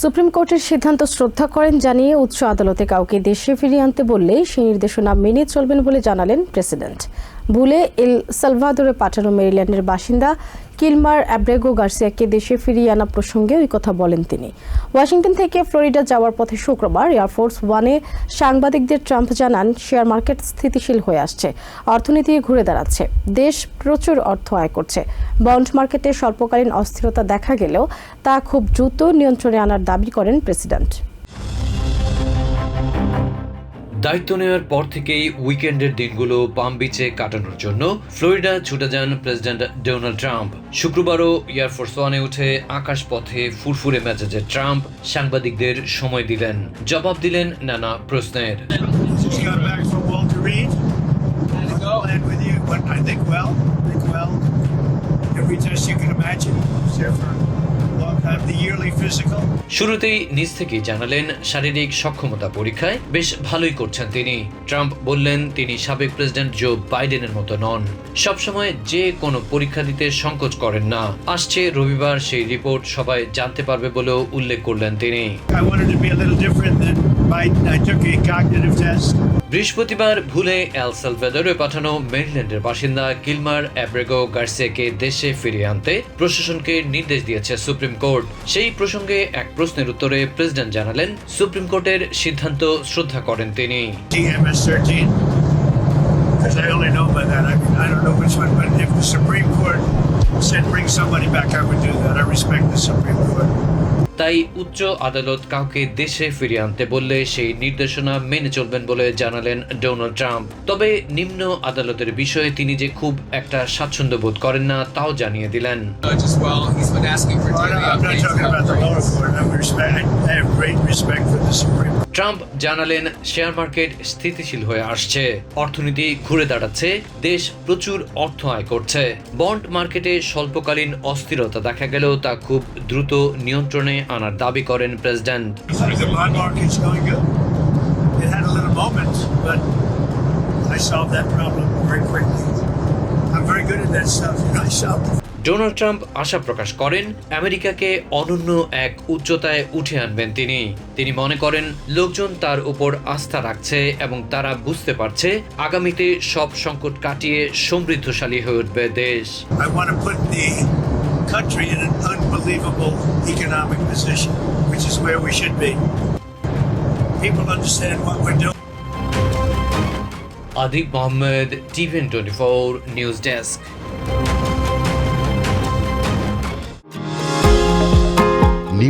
Supreme কোর্টের সিদ্ধান্ত শ্রদ্ধা করেন জানিয়ে উচ্চ আদালতে কাউকে দেশে ফিরিয়ে আনতে বললেই সেই নির্দেশনা মেনে চলবেন বলে জানালেন প্রেসিডেন্ট। ভুলে এল সালভাদোরে পাঠানো মেরিল্যান্ডের বাসিন্দা কিলমার অ্যাব্রেগো গার্সিয়াকে দেশে ফিরিয়ে আনা প্রসঙ্গে ওই কথা বলেন তিনি। ওয়াশিংটন থেকে ফ্লোরিডা যাওয়ার পথে শুক্রবার এয়ারফোর্স ওয়ানে সাংবাদিকদের ট্রাম্প জানান, শেয়ার মার্কেট স্থিতিশীল হয়ে আসছে, অর্থনীতি ঘুরে দাঁড়াচ্ছে, দেশ প্রচুর অর্থ আয় করছে। বন্ড মার্কেটে স্বল্পকালীন অস্থিরতা দেখা গেলেও তা খুব দ্রুত নিয়ন্ত্রণে আনার দাবি করেন প্রেসিডেন্ট দায়িত্ব নেওয়ার পর থেকেই উইকেন্ডের দিনগুলো পাম বিচে কাটানোর জন্য ফ্লোরিডা ছুটে যান প্রেসিডেন্ট ডোনাল্ড ট্রাম্প শুক্রবারও এয়ারফোর্স ওয়ানে উঠে আকাশপথে ফুরফুরে মেজাজে ট্রাম্প সাংবাদিকদের সময় দিলেন জবাব দিলেন নানা প্রশ্নের. Every test you can imagine. শুরুতেই নিজ থেকেই জানালেন শারীরিক সক্ষমতা পরীক্ষায় বেশ ভালোই করছেন তিনি। ট্রাম্প বললেন তিনি সাবেক প্রেসিডেন্ট জো বাইডেনের মতো নন। সবসময় যে কোনো পরীক্ষা দিতে সংকোচ করেন না। আসছে রবিবার সেই রিপোর্ট সবাই জানতে পারবে বলেও উল্লেখ করলেন তিনি। বৃহস্পতিবার ভুলে অ্যালসালভেদরে পাঠানো মেরিল্যান্ডের বাসিন্দা কিলমার অ্যাব্রেগো গার্সিয়াকে দেশে ফিরিয়ে আনতে প্রশাসনকে নির্দেশ দিয়েছে সুপ্রিম কোর্ট সেই প্রসঙ্গে এক প্রশ্নের উত্তরে প্রেসিডেন্ট জানালেন সুপ্রিম কোর্টের সিদ্ধান্ত শ্রদ্ধা করেন তিনি Said bring somebody back, I would do that. I. তাই উচ্চ আদালত কাউকে দেশে ফিরিয়ে আনতে বললে সেই নির্দেশনা মেনে চলবেন বলে জানালেন ডোনাল্ড ট্রাম্প। তবে নিম্ন আদালতের বিষয়ে তিনি যে খুব একটা স্বাচ্ছন্দ্য বোধ করেন না তাও জানিয়ে দিলেন। ট্রাম্প জানালেন, শেয়ার মার্কেট স্থিতিশীল হয়ে আসছে। অর্থনীতি ঘুরে দাঁড়াচ্ছে, দেশ প্রচুর অর্থ আয় করছে। বন্ড মার্কেটে স্বল্পকালীন অস্থিরতা দেখা গেলেও তা খুব দ্রুত নিয়ন্ত্রণে আনার দাবি করেন president. I solved that problem very quickly. Donald Trump আশা প্রকাশ করেন আমেরিকাকে অনন্য এক উচ্চতায় উঠে আনবেন তিনি তিনি মনে করেন লোকজন তার উপর আস্থা রাখছে এবং তারা বুঝতে পারছে আগামীতে সব সংকট কাটিয়ে সমৃদ্ধশালী হয়ে উঠবে দেশ I want to country in an unbelievable economic position, which is where we should be. People understand what we're doing. Adib Mohammad TVN twenty four